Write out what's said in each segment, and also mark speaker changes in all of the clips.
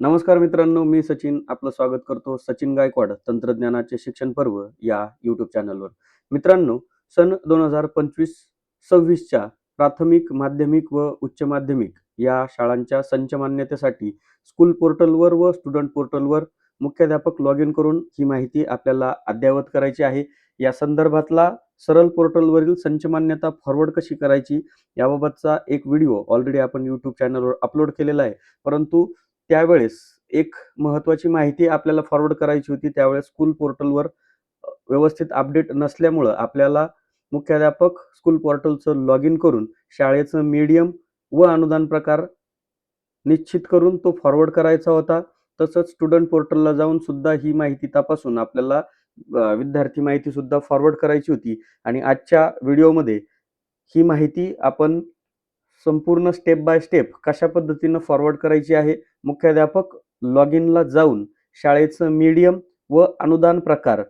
Speaker 1: नमस्कार मित्रांनो मी सचिन. आपलं स्वागत करतो सचिन गायकवाड तंत्रज्ञानाचे शिक्षण पर्व या यूट्यूब चॅनलवर मित्रांनो सन दोन हजार पंचवीस सव्वीसच्या प्राथमिक माध्यमिक व उच्च माध्यमिक या शाळांच्या संच मान्यतेसाठी स्कूल पोर्टलवर व स्टुडंट पोर्टलवर मुख्याध्यापक लॉग इन करून ही माहिती आपल्याला अद्ययावत करायची आहे. या संदर्भातला सरळ पोर्टलवरील संच मान्यता फॉरवर्ड कशी करायची याबाबतचा एक व्हिडिओ ऑलरेडी आपण यूट्यूब चॅनलवर अपलोड केलेला आहे. परंतु त्यावेळेस एक महत्त्वाची माहिती आपल्याला फॉरवर्ड करायची होती. त्यावेळेस स्कूल पोर्टलवर व्यवस्थित अपडेट नसल्यामुळं आपल्याला मुख्याध्यापक स्कूल पोर्टलचं लॉग इन करून शाळेचं मीडियम व अनुदान प्रकार निश्चित करून तो फॉरवर्ड करायचा होता. तसंच स्टुडंट पोर्टलला जाऊन सुद्धा ही माहिती तपासून आपल्याला विद्यार्थी माहिती सुद्धा फॉरवर्ड करायची होती. आणि आजच्या व्हिडिओमध्ये ही माहिती आपण संपूर्ण स्टेप बाय स्टेप कशा पद्धतीनं फॉरवर्ड करायची आहे? मुख्याध्यापक लॉग इनला जाऊन शाळेचं मीडियम व अनुदान प्रकार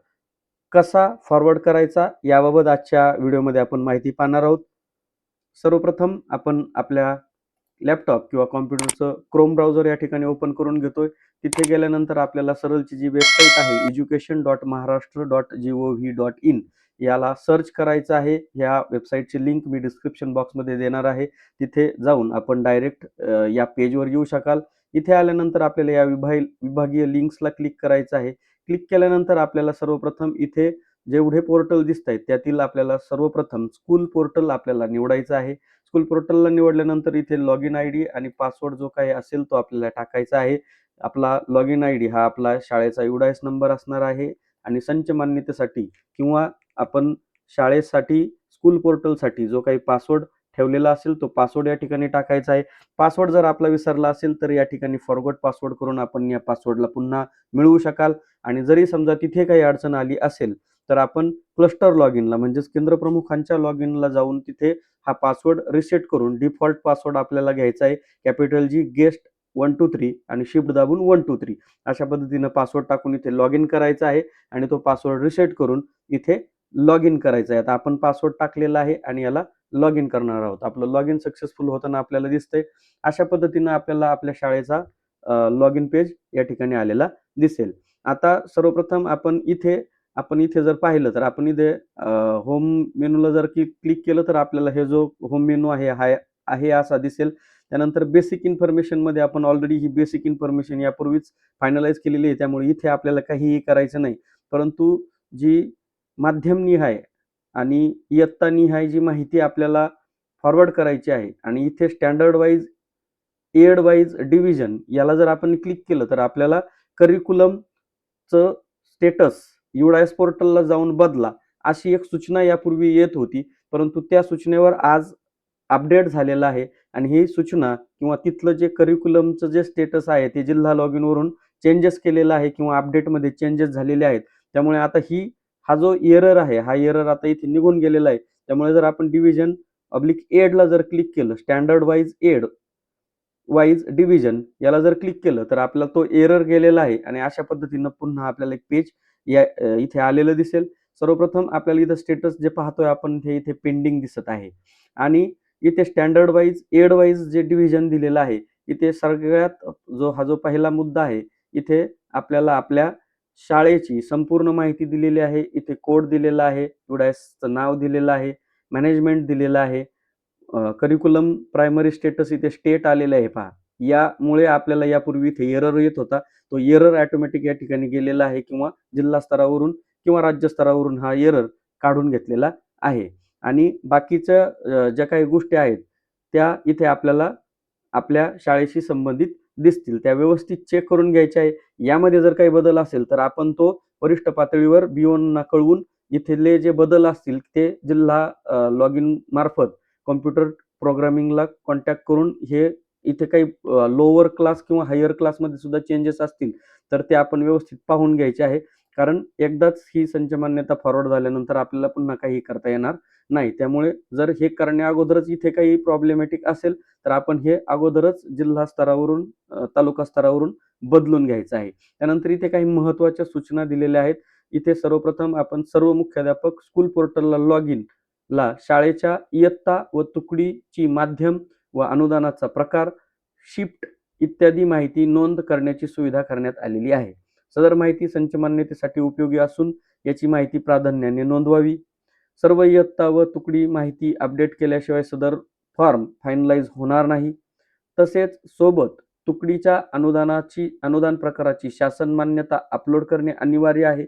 Speaker 1: कसा फॉरवर्ड करायचा याबाबत आजच्या व्हिडिओमध्ये आपण माहिती पाहणार आहोत. सर्वप्रथम आपण आपल्या लॅपटॉप किंवा कॉम्प्युटरचं क्रोम ब्राउझर या ठिकाणी ओपन करून घेतोय. तिथे गेल्यानंतर आपल्याला सरळची जी वेबसाईट आहे education dot Maharashtra dot G O V dot in याला सर्च करायचं आहे. ह्या वेबसाईटची लिंक मी डिस्क्रिप्शन बॉक्समध्ये देणार आहे. तिथे जाऊन आपण डायरेक्ट या पेजवर येऊ शकाल. इथे आल्यानंतर आपल्याला या विभाग विभागीय लिंक्सला क्लिक करायचं आहे. क्लिक केल्यानंतर आपल्याला सर्वप्रथम इथे जेवढे पोर्टल दिसत आहेत त्यातील आपल्याला सर्वप्रथम स्कूल पोर्टल आपल्याला निवडायचं आहे. स्कूल पोर्टलला निवडल्यानंतर इथे लॉग इन आय डी आणि पासवर्ड जो काही असेल तो आपल्याला टाकायचा आहे. आपला लॉग इन आय डी हा आपला शाळेचा युडायस नंबर असणार आहे. आणि संच मान्यतेसाठी किंवा आपण शाळेसाठी स्कूल पोर्टलसाठी जो काही पासवर्ड ठेवलेला असेल तो पासवर्ड या ठिकाणी टाकायचा आहे. पासवर्ड जर आपला विसरला असेल तर या ठिकाणी फॉरवर्ड पासवर्ड करून आपण या पासवर्डला पुन्हा मिळवू शकाल. आणि जरी समजा तिथे काही अडचण आली असेल तर आपण क्लस्टर लॉग इनला म्हणजेच केंद्रप्रमुखांच्या लॉग इनला जाऊन तिथे हा पासवर्ड रिसेट करून डिफॉल्ट पासवर्ड आपल्याला घ्यायचा आहे. Capital G guest one two three आणि शिफ्ट दाबून वन टू थ्री अशा पद्धतीनं पासवर्ड टाकून इथे लॉग इन करायचा आहे. आणि तो पासवर्ड रिसेट करून इथे लॉग इन करायचं आहे. आता आपण पासवर्ड टाकलेला आहे आणि याला लॉग इन करणार आहोत. आपलं लॉग इन सक्सेसफुल होताना आपल्याला दिसतंय. अशा पद्धतीनं आपल्याला आपल्या शाळेचा लॉग इन पेज या ठिकाणी आलेला दिसेल. आता सर्वप्रथम आपण इथे आपण इथे जर पाहिलं तर आपण इथे होम मेनूला जर क्लिक क्लिक केलं तर आपल्याला हे जो होम मेनू आहे हा आहे असा दिसेल. त्यानंतर बेसिक इन्फॉर्मेशनमध्ये आपण ऑलरेडी ही बेसिक इन्फॉर्मेशन यापूर्वीच फायनलाइज केलेली आहे. त्यामुळे इथे आपल्याला काहीही करायचं नाही. परंतु जी माध्यमनिहाय आणि इयत्तानिहाय जी माहिती आपल्याला फॉरवर्ड करायची आहे आणि इथे standard wise aid wise division याला जर आपण क्लिक केलं तर आपल्याला करिक्युलमचं स्टेटस युडायस पोर्टलला जाऊन बदला अशी एक सूचना यापूर्वी येत होती. परंतु त्या सूचनेवर आज अपडेट झालेला आहे आणि ही सूचना किंवा तिथलं जे करिक्युलमचं जे स्टेटस आहे ते जिल्हा लॉग इनवरून चेंजेस केलेलं आहे किंवा अपडेटमध्ये चेंजेस झालेले आहेत. त्यामुळे आता ही हा जो एरर आहे हा एरर आता इथे निघून गेलेला आहे. त्यामुळे जर आपण डिव्हिजन अब्लिक एडला जर क्लिक केलं standard wise aid wise division याला जर क्लिक केलं तर आपला तो एरर गेलेला आहे. आणि अशा पद्धतीनं पुन्हा आपल्याला एक पेज या इथे आलेलं दिसेल. सर्वप्रथम आपल्याला इथं स्टेटस जे पाहतोय आपण हे इथे पेंडिंग दिसत आहे. आणि इथे स्टँडर्ड वाईज एड वाईज जे डिव्हिजन दिलेलं आहे इथे सगळ्यात जो हा जो पहिला मुद्दा आहे इथे आपल्याला आपल्या शाळेची संपूर्ण माहिती दिलेली आहे. इथे कोड दिलेला आहे. युडायसचं नाव दिलेलं आहे. मॅनेजमेंट दिलेलं आहे. करिक्युलम प्रायमरी स्टेटस इथे स्टेट आलेलं आहे. पहा यामुळे आपल्याला यापूर्वी इथे एरर येत होता. तो एरर ॲटोमॅटिक या ठिकाणी गेलेला आहे किंवा जिल्हा स्तरावरून किंवा राज्य स्तरावरून हा एरर काढून घेतलेला आहे. आणि बाकीच्या ज्या काही गोष्टी आहेत त्या इथे आपल्याला आपल्या शाळेशी संबंधित दिसतील त्या व्यवस्थित चेक करून घ्यायच्या आहे. यामध्ये जर काही बदल असेल तर आपण तो वरिष्ठ पातळीवर बिओनना कळवून इथले जे बदल असतील ते जिल्हा लॉग इन मार्फत कॉम्प्युटर प्रोग्रामिंगला कॉन्टॅक्ट करून हे इथे काही लोअर क्लास किंवा हायर क्लासमध्ये सुद्धा चेंजेस असतील तर ते आपण व्यवस्थित पाहून घ्यायचे आहे. कारण एकदाच ही संच मान्यता फॉरवर्ड झाल्यानंतर आपल्याला पुन्हा काही करता येणार नाही. त्यामुळे जर हे करण्या अगोदरच इथे काही प्रॉब्लेमॅटिक असेल तर आपण हे अगोदरच जिल्हा स्तरावरून तालुका स्तरावरून बदलून घ्यायचं आहे. त्यानंतर इथे काही महत्त्वाच्या सूचना दिलेल्या आहेत. इथे सर्वप्रथम आपण सर्व मुख्याध्यापक स्कूल पोर्टलला लॉग इन ला शाळेच्या इयत्ता व तुकडीची माध्यम व अनुदानाचा प्रकार शिफ्ट इत्यादी माहिती नोंद करण्याची सुविधा करण्यात आलेली आहे. सदर माहिती संच मान्यतेसाठी उपयोगी असून याची माहिती प्राधान्याने नोंदवावी. सर्व इयत्ता व तुकडी माहिती अपडेट केल्याशिवाय सदर फॉर्म फायनलाइज होणार नाही. तसेच सोबत तुकडीच्या अनुदानाची अनुदान प्रकाराची शासन मान्यता अपलोड करणे अनिवार्य आहे.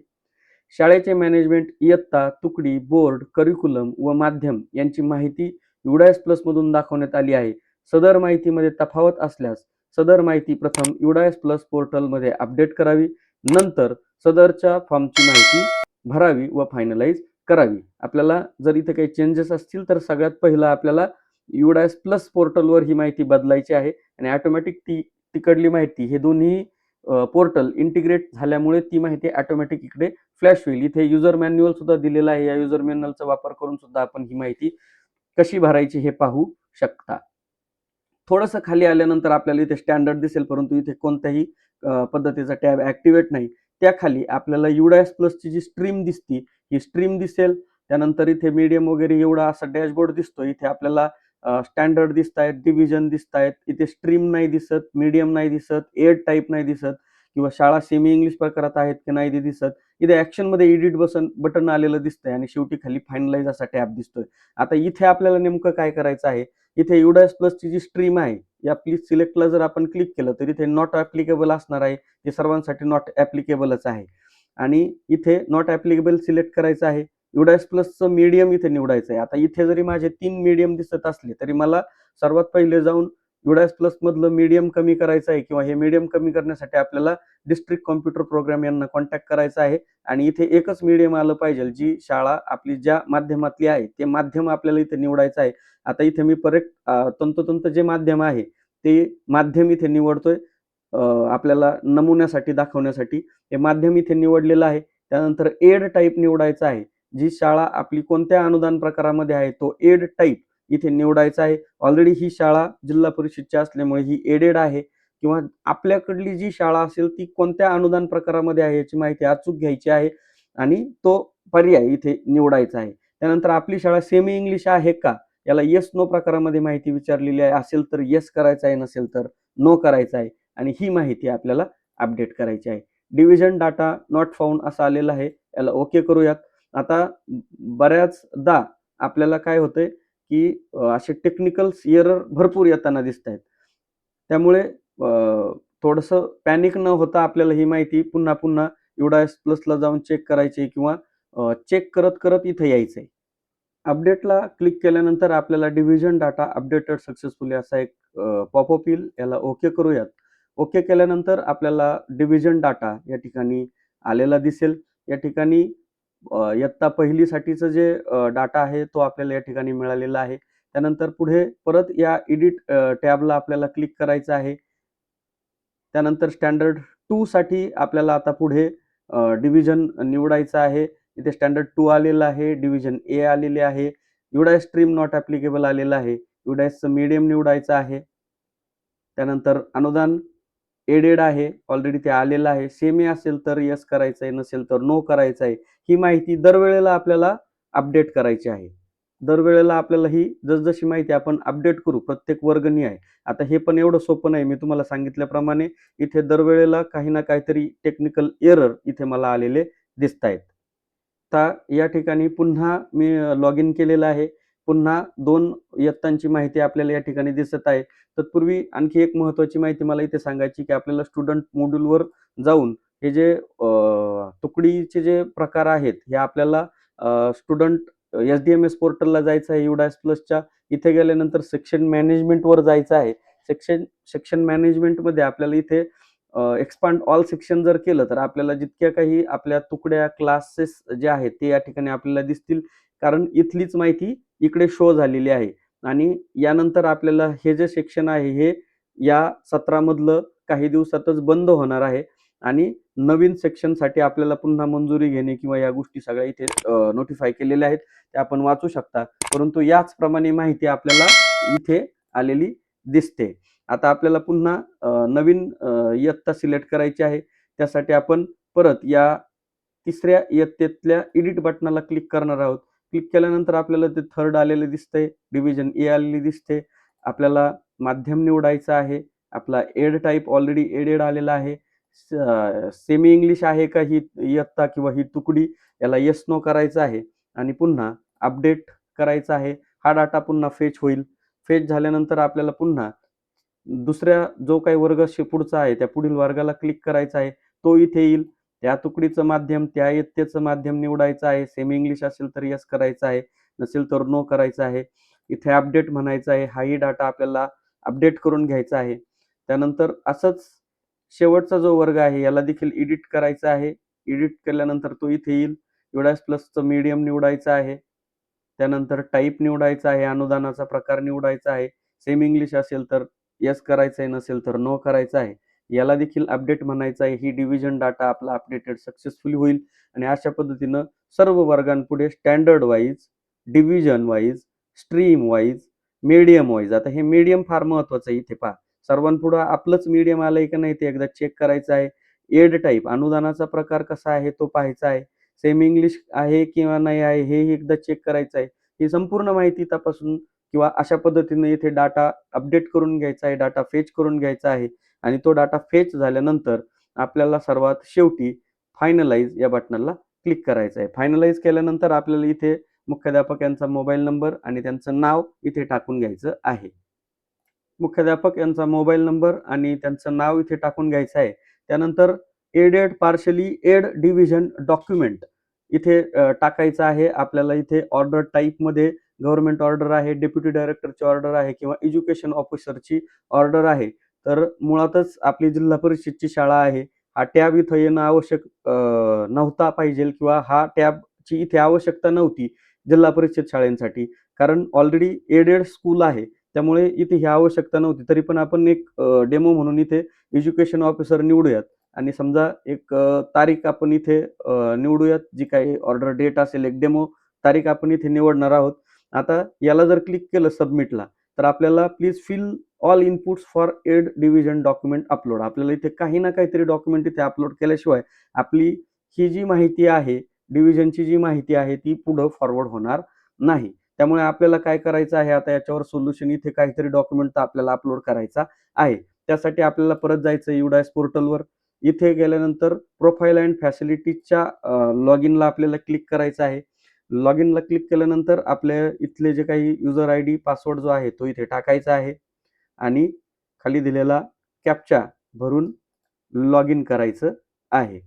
Speaker 1: शाळेचे मॅनेजमेंट इयत्ता तुकडी बोर्ड करिक्युलम व माध्यम यांची माहिती युडायस प्लस मधून दाखवण्यात आली आहे. सदर माहितीमध्ये तफावत असल्यास सदर माहिती प्रथम युडायस प्लस पोर्टलमध्ये अपडेट करावी. नंतर सदरच्या फॉर्मची माहिती भरावी व फायनलाइज करावी. आपल्याला जर इथे काही चेंजेस असतील तर सगळ्यात पहिलं आपल्याला युडायस प्लस पोर्टलवर ही माहिती बदलायची आहे आणि ऑटोमॅटिक ती तिकडली माहिती हे दोन्ही पोर्टल इंटिग्रेट झाल्यामुळे ती माहिती ऑटोमॅटिक इकडे फ्लॅश होईल. इथे युजर मॅन्युअल सुद्धा दिलेला आहे. या युजर मॅन्युअलचा वापर करून सुद्धा आपण ही माहिती कशी भरायची हे पाहू शकता. थोडंसं खाली आल्यानंतर आपल्याला इथे स्टँडर्ड दिसेल परंतु इथे कोणत्याही पद्धतीचा टॅब ऍक्टिव्हेट नाही. त्याखाली आपल्याला युडायस प्लसची जी स्ट्रीम दिसती ही स्ट्रीम दिसेल. त्यानंतर इथे मीडियम वगैरे एवढा असा डॅशबोर्ड दिसतो. इथे आपल्याला स्टँडर्ड दिसत आहेत डिव्हिजन दिसत आहेत इथे स्ट्रीम नाही दिसत मीडियम नाही दिसत एड टाईप नाही दिसत किंवा शाळा सेमी इंग्लिश प्रकारात आहेत की नाही ते दिसत. इथे ऍक्शनमध्ये एडिट बटन बटन आलेलं दिसतंय आणि शेवटी खाली फायनलाइज असा टॅब दिसतोय. आता इथे आपल्याला नेमकं काय करायचं आहे? इथे युडायस प्लसची जी स्ट्रीम आहे या प्लीज सिलेक्टला जर आपण क्लिक केलं तर इथे नॉट ऍप्लिकेबल असणार आहे. ते सर्वांसाठी नॉट ऍप्लिकेबलच आहे. आणि इथे नॉट ऍप्लिकेबल सिलेक्ट करायचं आहे. युडायस प्लसचं मीडियम इथे निवडायचं आहे. आता इथे जरी माझे तीन मीडियम दिसत असले तरी मला सर्वात पहिले जाऊन युडायस प्लस मधलं मीडियम कमी करायचं आहे किंवा हे मीडियम कमी करण्यासाठी आपल्याला डिस्ट्रिक्ट कॉम्प्युटर प्रोग्राम यांना कॉन्टॅक्ट करायचा आहे. आणि इथे एकच मीडियम आलं पाहिजे जी शाळा आपली ज्या माध्यमातली आहे ते माध्यम आपल्याला इथे निवडायचं आहे. आता इथे मी परत तंतोतंत जे माध्यम आहे ते माध्यम इथे निवडतोय आपल्याला नमुन्यासाठी दाखवण्यासाठी. हे माध्यम इथे निवडलेलं आहे. त्यानंतर एड टाईप निवडायचं आहे. जी शाळा आपली कोणत्या अनुदान प्रकारामध्ये आहे तो एड टाईप इथे निवडायचं आहे. ऑलरेडी ही शाळा जिल्हा परिषदची असल्यामुळे ही एडेड आहे. किंवा आपल्याकडली जी शाळा असेल ती कोणत्या अनुदान प्रकारामध्ये आहे याची माहिती अचूक घ्यायची आहे आणि तो पर्याय इथे निवडायचा आहे. त्यानंतर आपली शाळा सेमी इंग्लिश आहे का? याला येस नो प्रकारामध्ये माहिती विचारलेली आहे. असेल तर येस करायचं आहे नसेल तर नो करायचं आहे. आणि ही माहिती आपल्याला अपडेट करायची आहे. डिव्हिजन डाटा नॉट फाउंड असं आलेलं आहे. याला ओके करूयात. आता बऱ्याचदा आपल्याला काय होतंय? की असे टेक्निकल्स एरर भरपूर येताना दिसत आहेत त्यामुळे थोडंसं पॅनिक न होता आपल्याला ही माहिती पुन्हा पुन्हा युडायस प्लसला जाऊन चेक करायची किंवा चेक करत करत इथे यायचं आहे अपडेटला क्लिक केल्यानंतर आपल्याला डिव्हिजन डाटा अपडेटेड सक्सेसफुली असा एक पॉपअप येईल. याला ओके करूयात. ओके केल्यानंतर आपल्याला डिव्हिजन डाटा या ठिकाणी आलेला दिसेल. या ठिकाणी इयत्ता पहिलीसाठीचं जे डाटा आहे तो आपल्याला या ठिकाणी मिळालेला आहे. त्यानंतर पुढे परत या एडिट टॅबला आपल्याला क्लिक करायचं आहे. त्यानंतर स्टँडर्ड टू साठी आपल्याला आता पुढे डिव्हिजन निवडायचं आहे. इथे स्टँडर्ड टू आलेलं आहे डिव्हिजन ए आलेले आहे. युडायस स्ट्रीम नॉट ॲप्लिकेबल आलेलं आहे. युडायसचं मीडियम निवडायचं आहे. त्यानंतर अनुदान एडेड आहे ऑलरेडी ते आलेलं आहे. सेमी असेल तर यस करायचं आहे नसेल तर नो करायचं आहे ही माहिती दरवेळेला आपल्याला अपडेट करायची आहे. दरवेळेला आपल्याला ही जसजशी माहिती आपण अपडेट करू प्रत्येक वर्गणी आहे. आता हे पण एवढं सोपं नाही. मी तुम्हाला सांगितल्याप्रमाणे इथे दरवेळेला काही ना काहीतरी टेक्निकल एरर इथे मला आलेले दिसत आहेत आता या ठिकाणी पुन्हा मी लॉग इन केलेलं आहे. पुन्हा दोन इयत्तांची माहिती आपल्याला या ठिकाणी दिसत आहे. तत्पूर्वी आणखी एक महत्वाची माहिती मला इथे सांगायची की आपल्याला स्टुडंट मॉड्यूलवर जाऊन हे जे तुकडीचे जे प्रकार आहेत हे आपल्याला student S D M S पोर्टलला जायचं आहे युडायस प्लसच्या इथे गेल्यानंतर सेक्शन मॅनेजमेंटवर जायचं आहे. सेक्शन सेक्शन मॅनेजमेंटमध्ये आपल्याला इथे एक्सपांड ऑल सेक्शन जर केलं तर आपल्याला जितक्या काही आपल्या तुकड्या क्लासेस जे आहेत ते या ठिकाणी आपल्याला दिसतील. कारण इथलीच माहिती इकडे शो झालेली आहे. आणि यानंतर आपल्याला हे जे सेक्शन आहे हे या सत्रामधलं काही दिवसातच बंद होणार आहे. आणि नवीन सेक्शनसाठी आपल्याला पुन्हा मंजुरी घेणे किंवा या गोष्टी सगळ्या इथे नोटिफाय केलेल्या आहेत त्या आपण वाचू शकता. परंतु याचप्रमाणे माहिती आपल्याला इथे आलेली दिसते. आता आपल्याला पुन्हा नवीन इयत्ता सिलेक्ट करायची आहे. त्यासाठी आपण परत या तिसऱ्या इयत्तेतल्या एडिट बटनाला क्लिक करणार आहोत. क्लिक केल्यानंतर आपल्याला ते थर्ड आलेले दिसते डिव्हिजन ए आलेली दिसते. आपल्याला माध्यम निवडायचं आहे. आपला एड टाईप ऑलरेडी एडेड आलेला आहे. सेमी इंग्लिश आहे का ही इयत्ता किंवा ही तुकडी याला येस नो करायचं आहे. आणि पुन्हा अपडेट करायचा आहे. हा डाटा पुन्हा फेच होईल. फेच झाल्यानंतर आपल्याला पुन्हा दुसऱ्या जो काही वर्ग शे- पुढचा आहे त्या पुढील वर्गाला क्लिक करायचा आहे. तो इथे येईल. त्या तुकडीचं माध्यम त्या इयत्तेचं माध्यम निवडायचं आहे. सेमी इंग्लिश असेल तर यस करायचं आहे. नसेल तर नो करायचं आहे. इथे अपडेट म्हणायचं आहे. हाही डाटा आपल्याला अपडेट करून घ्यायचा आहे. त्यानंतर असंच शेवटचा जो वर्ग आहे याला देखील एडिट करायचा आहे. एडिट केल्यानंतर तो इथे येईल. युडास प्लसचं मीडियम निवडायचं आहे. त्यानंतर टाईप निवडायचा आहे. अनुदानाचा प्रकार निवडायचा आहे. सेम इंग्लिश असेल तर यस करायचं आहे नसेल तर नो करायचं आहे. याला देखील अपडेट म्हणायचं आहे. ही डिव्हिजन डाटा आपला अपडेटेड सक्सेसफुली होईल. आणि अशा पद्धतीनं सर्व वर्गांपुढे standard wise division wise stream wise medium wise आता हे मीडियम फार महत्वाचं आहे. इथे पहा. सर्वांपुढं आपलंच मीडियम आलंय का नाही ते एकदा चेक करायचं आहे. एड टाईप अनुदानाचा प्रकार कसा आहे तो पाहायचा आहे. सेम इंग्लिश आहे किंवा नाही आहे हे एकदा चेक करायचं आहे. ही संपूर्ण माहिती तपासून किंवा अशा पद्धतीने इथे डाटा अपडेट करून घ्यायचा आहे डाटा फेच करून घ्यायचा आहे आणि तो डाटा फेच झाल्यानंतर आपल्याला सर्वात शेवटी फायनलाइज या बटनाला क्लिक करायचं आहे. फायनलाइज केल्यानंतर आपल्याला इथे मुख्याध्यापक यांचा मोबाईल नंबर आणि त्यांचं नाव इथे टाकून घ्यायचं आहे. मुख्याध्यापक यांचा मोबाईल नंबर आणि त्यांचं नाव इथे टाकून घ्यायचं आहे. त्यानंतर aided partially aid division document इथे टाकायचं आहे. आपल्याला इथे ऑर्डर टाईपमध्ये गव्हर्नमेंट ऑर्डर आहे डेप्युटी डायरेक्टरची ऑर्डर आहे किंवा एज्युकेशन ऑफिसरची ऑर्डर आहे. तर मुळातच आपली जिल्हा परिषदची शाळा आहे. हा टॅब इथं येणं आवश्यक नव्हता पाहिजे किंवा हा टॅबची इथे आवश्यकता नव्हती जिल्हा परिषद शाळेंसाठी. कारण ऑलरेडी एडेड स्कूल आहे. त्यामुळे इथे ही आवश्यकता नव्हती. तरी पण आपण एक डेमो म्हणून इथे एज्युकेशन ऑफिसर निवडूयात. आणि समजा एक तारीख आपण इथे निवडूयात. जी काही ऑर्डर डेट असेल एक डेमो तारीख आपण इथे निवडणार आहोत. आता याला जर क्लिक केलं सबमिटला तर आपल्याला please fill all inputs for aid division document upload आपल्याला इथे काही ना काहीतरी डॉक्युमेंट इथे अपलोड केल्याशिवाय आपली ही जी माहिती आहे डिव्हिजनची जी माहिती आहे ती पुढं फॉरवर्ड होणार नाही. त्यामुळे आपल्याला काय करायचं आहे? आता याच्यावर सोल्युशन इथे काहीतरी डॉक्युमेंट आपल्याला अपलोड करायचा आहे. त्यासाठी आपल्याला परत जायचं युडायस पोर्टलवर इथे गेल्यानंतर प्रोफाईल अँड फॅसिलिटीजच्या लॉग इनला आपल्याला क्लिक करायचं आहे. लॉग इनला क्लिक केल्यानंतर आपल्या इथले जे काही युजर आय डी पासवर्ड जो आहे तो इथे टाकायचा आहे. आणि खाली दिलेला कॅपचा भरून लॉग इन करायचं आहे.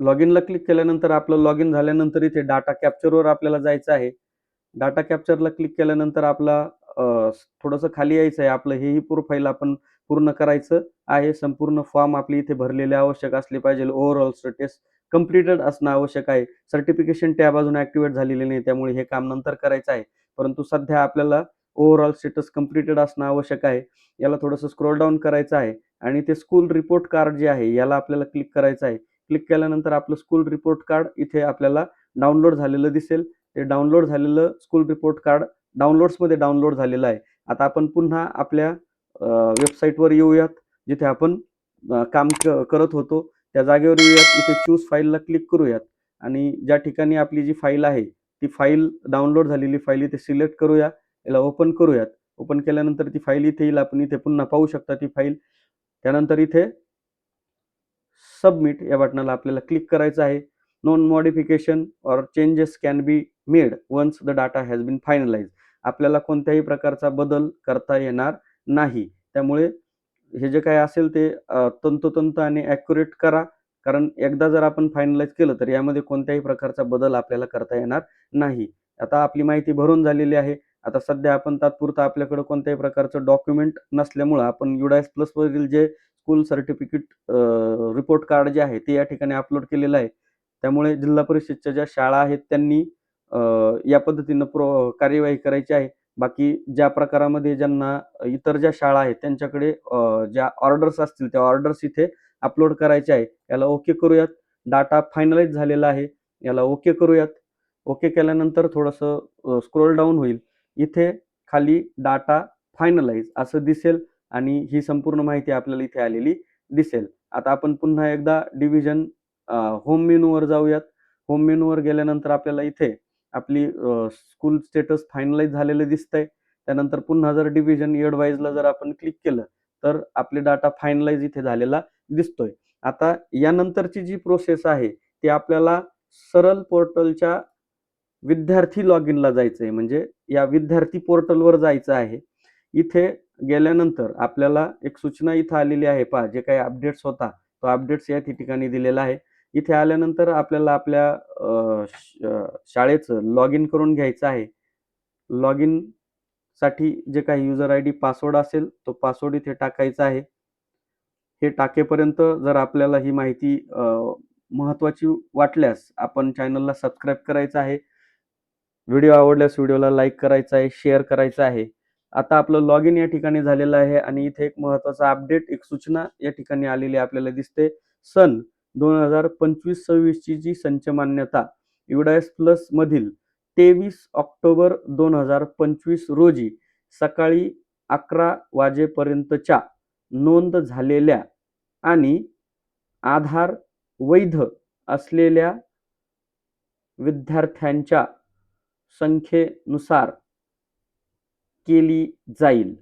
Speaker 1: लॉग इनला क्लिक केल्यानंतर आपलं लॉग इन झाल्यानंतर इथे डाटा कॅप्चरवर आपल्याला जायचं आहे. डाटा कॅप्चरला क्लिक केल्यानंतर आपला थोडंसं खाली यायचं आहे आपलं हेही प्रोफाईल आपण पूर्ण करायचं आहे. संपूर्ण फॉर्म आपली इथे भरलेले आवश्यक असले पाहिजे. ओव्हरऑल स्टेटस कम्प्लिटेड असणं आवश्यक आहे. सर्टिफिकेशन टॅब अजून ऍक्टिव्हेट झालेले नाही. त्यामुळे हे काम नंतर करायचं आहे. परंतु सध्या आपल्याला ओव्हरऑल स्टेटस कम्प्लिटेड असणं आवश्यक आहे. याला थोडंसं स्क्रोल डाऊन करायचं आहे. आणि ते स्कूल रिपोर्ट कार्ड जे आहे याला आपल्याला क्लिक करायचं आहे. क्लिक केल्यानंतर आपलं स्कूल रिपोर्ट कार्ड इथे आपल्याला डाउनलोड झालेलं दिसेल. ते डाउनलोड झालेलं स्कूल रिपोर्ट कार्ड डाउनलोड्समध्ये डाउनलोड झालेलं आहे. आता आपण पुन्हा आपल्या वेबसाईटवर येऊयात जिथे आपण काम क- करत होतो. त्या जागेवर येऊयात. इथे चूज फाईलला क्लिक करूयात. आणि ज्या ठिकाणी आपली जी फाईल आहे ती फाईल डाउनलोड झालेली फाईल इथे सिलेक्ट करूया. याला ओपन करूयात. ओपन केल्यानंतर ती फाईल इथे येईल. आपण इथे पुन्हा पाहू शकता ती फाईल त्यानंतर इथे सबमिट या बटनाला आपल्याला क्लिक करायचं आहे. Non modification or changes can be made once the data has been finalise आपल्याला कोणत्याही प्रकारचा बदल करता येणार नाही. त्यामुळे हे जे काय असेल ते तंतोतंत आणि ॲक्युरेट करा. कारण एकदा जर आपण फायनलाइज केलं तर यामध्ये कोणत्याही प्रकारचा बदल आपल्याला करता येणार नाही. आता आपली माहिती भरून झालेली आहे. आता सध्या आपण तात्पुरतं आपल्याकडे कोणत्याही प्रकारचं डॉक्युमेंट नसल्यामुळं आपण युडायस प्लसवरील जे स्कूल सर्टिफिकेट रिपोर्ट कार्ड जे आहे ते या ठिकाणी अपलोड केलेलं आहे. त्यामुळे जिल्हा परिषदच्या ज्या शाळा आहेत त्यांनी या पद्धतीनं प्रो कार्यवाही करायची आहे. बाकी ज्या प्रकारामध्ये ज्यांना इतर ज्या शाळा आहेत त्यांच्याकडे ज्या ऑर्डर्स असतील त्या ऑर्डर्स इथे अपलोड करायच्या आहे. याला ओके करूयात. डाटा फायनलाइज झालेला आहे. याला ओके करूयात. ओके केल्यानंतर थोडंसं स्क्रोल डाऊन होईल. इथे खाली डाटा फायनलाइज असं दिसेल आणि ही संपूर्ण माहिती आपल्याला इथे आलेली दिसेल. आता आपण पुन्हा एकदा डिव्हिजन होम मेनूवर जाऊयात. होम मेनूवर गेल्यानंतर आपल्याला इथे आपली स्कूल स्टेटस फायनलाइज झालेलं दिसतंय. त्यानंतर पुन्हा जर डिव्हिजन एडवाईजला जर आपण क्लिक केलं तर आपले डाटा फायनलाइज इथे झालेला दिसतोय. आता यानंतरची जी प्रोसेस आहे ती आपल्याला सरळ पोर्टलच्या विद्यार्थी लॉग इनला जायचं आहे म्हणजे या विद्यार्थी पोर्टलवर जायचं आहे. इथे गेल्यानंतर आपल्याला एक सूचना इथं आलेली आहे पहा जे काही अपडेट्स होता तो अपडेट्स या ठिकाणी दिलेला आहे. इथे आल्यानंतर आपल्याला आपल्या श- शाळेचं लॉग इन करून घ्यायचं आहे. लॉग इनसाठी जे काही युजर आय डी पासवर्ड असेल तो पासवर्ड इथे टाकायचा आहे. हे टाकेपर्यंत जर आपल्याला ही माहिती महत्त्वाची वाटल्यास आपण चॅनलला सबस्क्राईब करायचं आहे. व्हिडिओ आवडल्यास व्हिडिओला लाईक करायचा आहे शेअर करायचा आहे. आता आपलं लॉग इन या ठिकाणी झालेलं आहे आणि इथे एक महत्त्वाचा अपडेट एक सूचना या ठिकाणी आलेली आपल्याला दिसते. सन दोन हजार पंचवीस सव्वीसची जी संच मान्यता युडायस प्लस मधील तेवीस ऑक्टोबर दोन हजार पंचवीस रोजी सकाळी अकरा वाजेपर्यंतच्या नोंद झालेल्या आणि आधार वैध असलेल्या विद्यार्थ्यांच्या संख्येनुसार केली जाईल.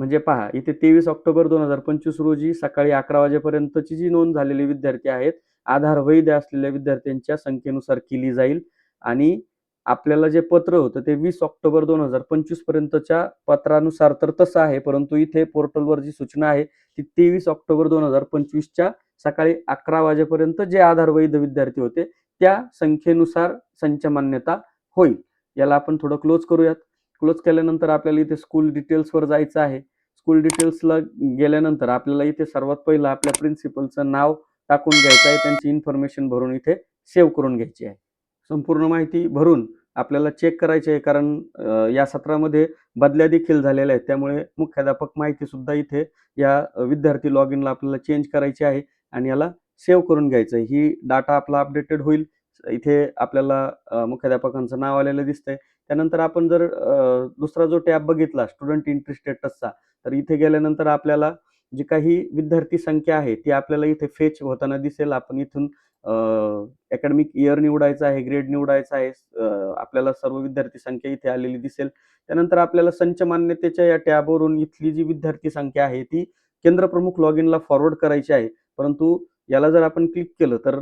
Speaker 1: म्हणजे पहा इथे तेवीस ऑक्टोबर दोन हजार पंचवीस रोजी सकाळी अकरा वाजेपर्यंतची जी नोंद झालेली विद्यार्थी आहेत आधार वैध असलेल्या विद्यार्थ्यांच्या संख्येनुसार केली जाईल. आणि आपल्याला जे पत्र होतं ते वीस ऑक्टोबर दोन हजार पंचवीस पर्यंतच्या पत्रानुसार तर तसं आहे परंतु इथे पोर्टलवर जी सूचना आहे ती तेवीस ऑक्टोबर दोन हजार पंचवीसच्या सकाळी अकरा वाजेपर्यंत जे आधार वैध विद्यार्थी होते त्या संख्येनुसार संच मान्यता होईल. याला आपण थोडं क्लोज करूयात. क्लोज केल्यानंतर आपल्याला इथे स्कूल डिटेल्सवर जायचं आहे. स्कूल डिटेल्सला गेल्यानंतर आपल्याला इथे सर्वात पहिलं आपल्या प्रिन्सिपलचं नाव टाकून घ्यायचं आहे. त्यांची इन्फॉर्मेशन भरून इथे सेव्ह करून घ्यायची आहे. संपूर्ण माहिती भरून आपल्याला चेक करायची आहे कारण या सत्रामध्ये बदल्या देखील झालेल्या आहेत. त्यामुळे मुख्याध्यापक माहिती सुद्धा इथे या विद्यार्थी लॉग इनला आपल्याला चेंज करायची आहे आणि याला सेव्ह करून घ्यायचं आहे. ही डाटा आपला अपडेटेड होईल. इथे आपल्याला मुख्याध्यापकांचं नाव आलेलं दिसतंय. त्यानंतर आपण जर दुसरा जो टॅब बघितला स्टुडंट एंट्री स्टेटसचा तर इथे गेल्यानंतर आपल्याला जी काही विद्यार्थी संख्या आहे ती आपल्याला इथे फेच होताना दिसेल. आपण इथून अकॅडमिक इयर निवडायचं आहे ग्रेड निवडायचा आहे आपल्याला सर्व विद्यार्थी संख्या इथे आलेली दिसेल. त्यानंतर आपल्याला संच मान्यतेच्या या टॅबवरून इथली जी विद्यार्थी संख्या आहे ती केंद्रप्रमुख लॉग इनला फॉरवर्ड करायची आहे. परंतु याला जर आपण क्लिक केलं तर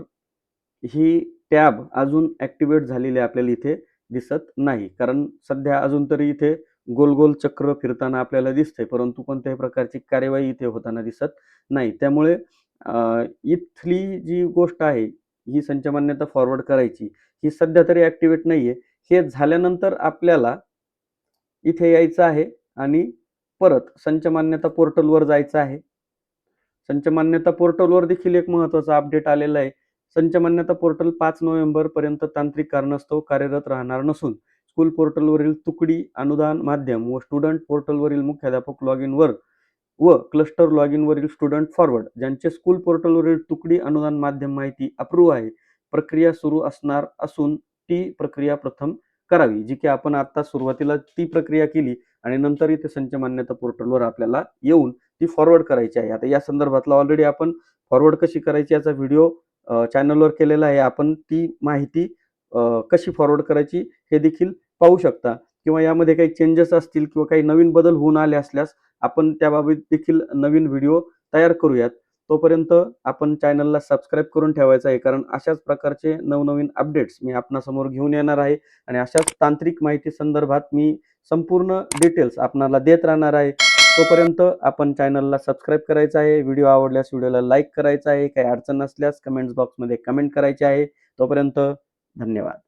Speaker 1: ही टॅब अजून ॲक्टिवेट झालेली आपल्याला इथे. दिसत नाही. कारण सध्या अजून तरी इथे गोल गोल चक्र फिरताना आपल्याला दिसतंय. परंतु कोणत्याही प्रकारची कार्यवाही इथे होताना दिसत नाही. त्यामुळे इथली जी गोष्ट आहे ही संचमान्यता फॉरवर्ड करायची ही सध्या तरी ॲक्टिवेट नाहीये. हे झाल्यानंतर आपल्याला इथे यायचं आहे आणि परत संच मान्यता पोर्टलवर जायचं आहे. संच मान्यता पोर्टलवर देखील एक महत्त्वाचा अपडेट आलेला आहे. संच मान्यता पोर्टल पाच नोव्हेंबर पर्यंत तांत्रिक कारणास्तव कार्यरत राहणार नसून स्कूल पोर्टलवरील तुकडी अनुदान माध्यम व स्टुडंट पोर्टलवरील मुख्याध्यापक लॉग इनवर व क्लस्टर लॉग इनवरील स्टुडंट फॉरवर्ड ज्यांचे स्कूल पोर्टलवरील तुकडी अनुदान माध्यम माहिती अप्रूव्ह आहे प्रक्रिया सुरू असणार असून ती प्रक्रिया प्रथम करावी जी की आपण आता सुरुवातीला ती प्रक्रिया केली आणि नंतर इथे संच मान्यता पोर्टलवर आपल्याला येऊन ती फॉरवर्ड करायची आहे. आता या संदर्भातला ऑलरेडी आपण फॉरवर्ड कशी करायची याचा व्हिडिओ चॅनलवर केलेलं आहे. आपण ती माहिती कशी फॉरवर्ड करायची हे देखील पाहू शकता. किंवा यामध्ये काही चेंजेस असतील किंवा काही नवीन बदल होऊन आले असल्यास आपण त्याबाबत देखील नवीन व्हिडिओ तयार करूयात. तोपर्यंत आपण चॅनलला सबस्क्राईब करून ठेवायचं आहे. कारण अशाच प्रकारचे नवनवीन अपडेट्स मी आपणासमोर घेऊन येणार आहे. आणि अशाच तांत्रिक माहिती संदर्भात मी संपूर्ण डिटेल्स आपणाला देत राहणार आहे. तोपर्यंत आपण चॅनलला सबस्क्राईब करायचं आहे. व्हिडिओ आवडल्यास व्हिडिओला लाईक करायचा आहे. काही अडचण असल्यास कमेंट्स बॉक्समध्ये कमेंट करायची आहे. तोपर्यंत धन्यवाद.